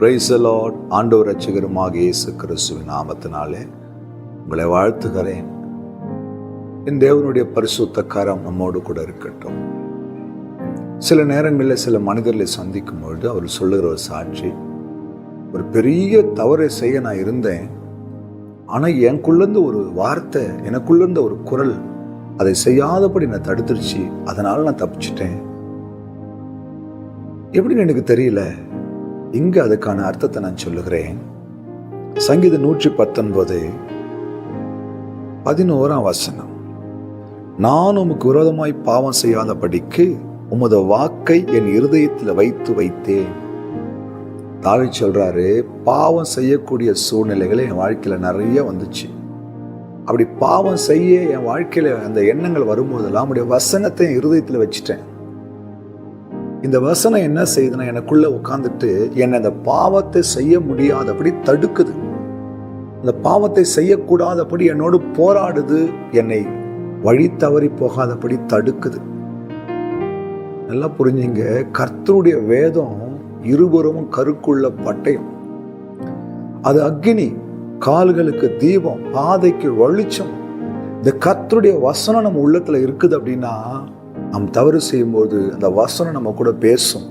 பிரைசலாட் ஆண்டவர் ரட்சகருமாக இயேசு கிறிஸ்துவின் நாமத்தினாலே உங்களை வாழ்த்துகிறேன். என் தேவனுடைய பரிசுத்த கரம் நம்மோடு கூட இருக்கட்டும். சில நேரங்களில் சில மனிதர்களை சந்திக்கும் பொழுது அவர் சொல்லுகிற ஒரு சாட்சி ஒரு பெரிய தவறை செய்ய நான் இருந்தேன். ஆனால் எனக்குள்ளேருந்து ஒரு வார்த்தை எனக்குள்ளேருந்து ஒரு குரல் அதை செய்யாதபடி நான் தடுத்துருச்சு. அதனால் நான் தப்பிச்சிட்டேன். எப்படின்னு எனக்கு தெரியல. இங்கு அதுக்கான அர்த்தத்தை நான் சொல்லுகிறேன். சங்கீத நூற்றி பத்தொன்பது பதினோராம் வசனம். நான் உமக்கு விரோதமாய் பாவம் செய்யாதபடிக்கு உமது வாக்கை என் இருதயத்தில் வைத்து வைத்தேன். தாவி சொல்றாரு பாவம் செய்யக்கூடிய சூழ்நிலைகள் என் வாழ்க்கையில் நிறைய வந்துச்சு. அப்படி பாவம் செய்ய என் வாழ்க்கையில் அந்த எண்ணங்கள் வரும்போதெல்லாம் அவருடைய வசனத்தை என் இருதயத்தில் வச்சுட்டேன். இந்த வசனம் என்ன செய்யுதுன்னா எனக்குள்ள உட்காந்துட்டு என்னை அந்த பாவத்தை செய்ய முடியாதபடி தடுக்குது. இந்த பாவத்தை செய்யக்கூடாதபடி என்னோடு போராடுது. என்னை வழி தவறி போகாதபடி தடுக்குது. நல்லா புரிஞ்சுங்க. கர்த்தருடைய வேதம் இருபுறமும் கருக்குள்ள பட்டயம். அது அக்னி கால்களுக்கு தீபம் பாதைக்கு வெளிச்சம். இந்த கர்த்தருடைய வசனம் நம்ம உள்ளத்துல இருக்குது அப்படின்னா நாம் தவறு செய்யும்போது அந்த வசனம் நம்ம கூட பேசும்.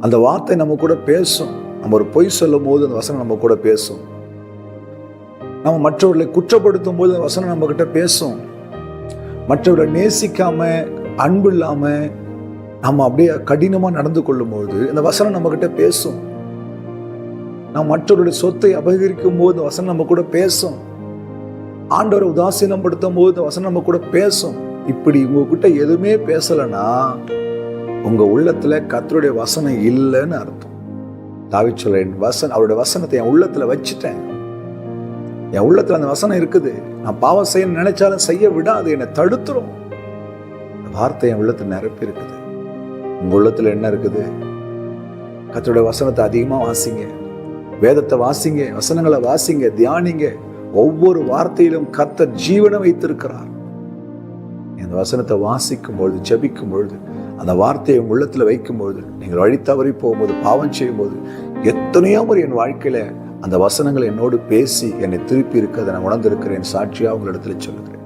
அந்த வார்த்தை நம்ம கூட பேசும். நம்ம ஒரு பொய் சொல்லும் போது அந்த வசனம் நம்ம கூட பேசும். நம்ம மற்றவர்களை குற்றப்படுத்தும் போது அந்த வசனம் நம்ம கிட்ட பேசும். மற்றவர்களை நேசிக்காம அன்பு இல்லாம நம்ம அப்படியே கடினமா நடந்து கொள்ளும் போது அந்த வசனம் நம்ம கிட்ட பேசும். நாம் மற்றவருடைய சொத்தை அபகரிக்கும் போது அந்த வசனம் நம்ம கூட பேசும். ஆண்டவரை உதாசீனப்படுத்தும் போது அந்த வசனம் நம்ம கூட பேசும். இப்படி உங்ககிட்ட எதுவுமே பேசலைன்னா உங்க உள்ளத்துல கத்தருடைய வசனம் இல்லைன்னு அர்த்தம். தாவி சொல்றேன் வசன் அவருடைய வசனத்தை என் உள்ளத்துல வச்சுட்டேன். என் உள்ளத்துல அந்த வசனம் இருக்குது. நான் பாவம் செய்ய நினைச்சாலும் செய்ய விடாது என்னை தடுத்துரும். வார்த்தை என் உள்ளத்துல நிரப்பி இருக்குது. உங்க உள்ளத்துல என்ன இருக்குது? கத்தருடைய வசனத்தை அதிகமா வாசிங்க. வேதத்தை வாசிங்க வசனங்களை வாசிங்க தியானிங்க. ஒவ்வொரு வார்த்தையிலும் கத்தர் ஜீவனம் வைத்திருக்கிறார். இந்த வசனத்தை வாசிக்கும் பொழுது ஜபிக்கும் பொழுது அந்த வார்த்தையை உள்ளத்தில் வைக்கும் பொழுது நீங்கள் வழி தவறி போகும்போது பாவம் செய்யும்போது எத்தனையோ முறை என் வாழ்க்கையில் அந்த வசனங்கள் என்னோடு பேசி என்னை திருப்பி இருக்க அதை நான் உணர்ந்திருக்கிறேன். சாட்சியாக உங்களிடத்தில் சொல்லுகிறேன்.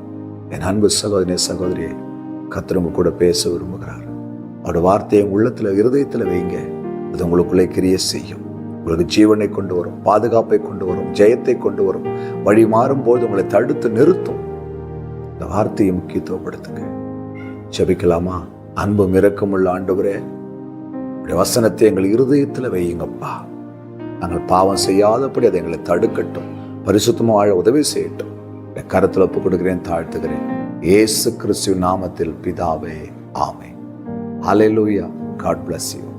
என் அன்பு சகோதரி சகோதரியை கத்திரவங்க கூட பேச விரும்புகிறார். அவருடைய வார்த்தையை உள்ளத்தில் இருதயத்தில் வைங்க. அது உங்களுக்குள்ளே கிரிய செய்யும். உங்களுக்கு ஜீவனை கொண்டு வரும் பாதுகாப்பை கொண்டு வரும் ஜெயத்தை கொண்டு வரும். வழி மாறும் போது உங்களை தடுத்து நிறுத்தும். இந்த வார்த்தையை முக்கியத்துவப்படுத்துங்க. ஜபிக்கலாமா? அன்பும் இரக்கமுள்ள ஆண்டவரே வசனத்தை எங்கள் இருதயத்தில் வையுங்கப்பா. நாங்கள் பாவம் செய்யாதபடி அதை எங்களை தடுக்கட்டும். பரிசுத்தமாக வாழ உதவி செய்யட்டும். என் கருத்தில் ஒப்பு கொடுக்கிறேன் தாழ்த்துகிறேன். ஏசு கிறிஸ்துவ நாமத்தில் பிதாவே ஆமே அலையலூயா காட் பிளஸ் யூ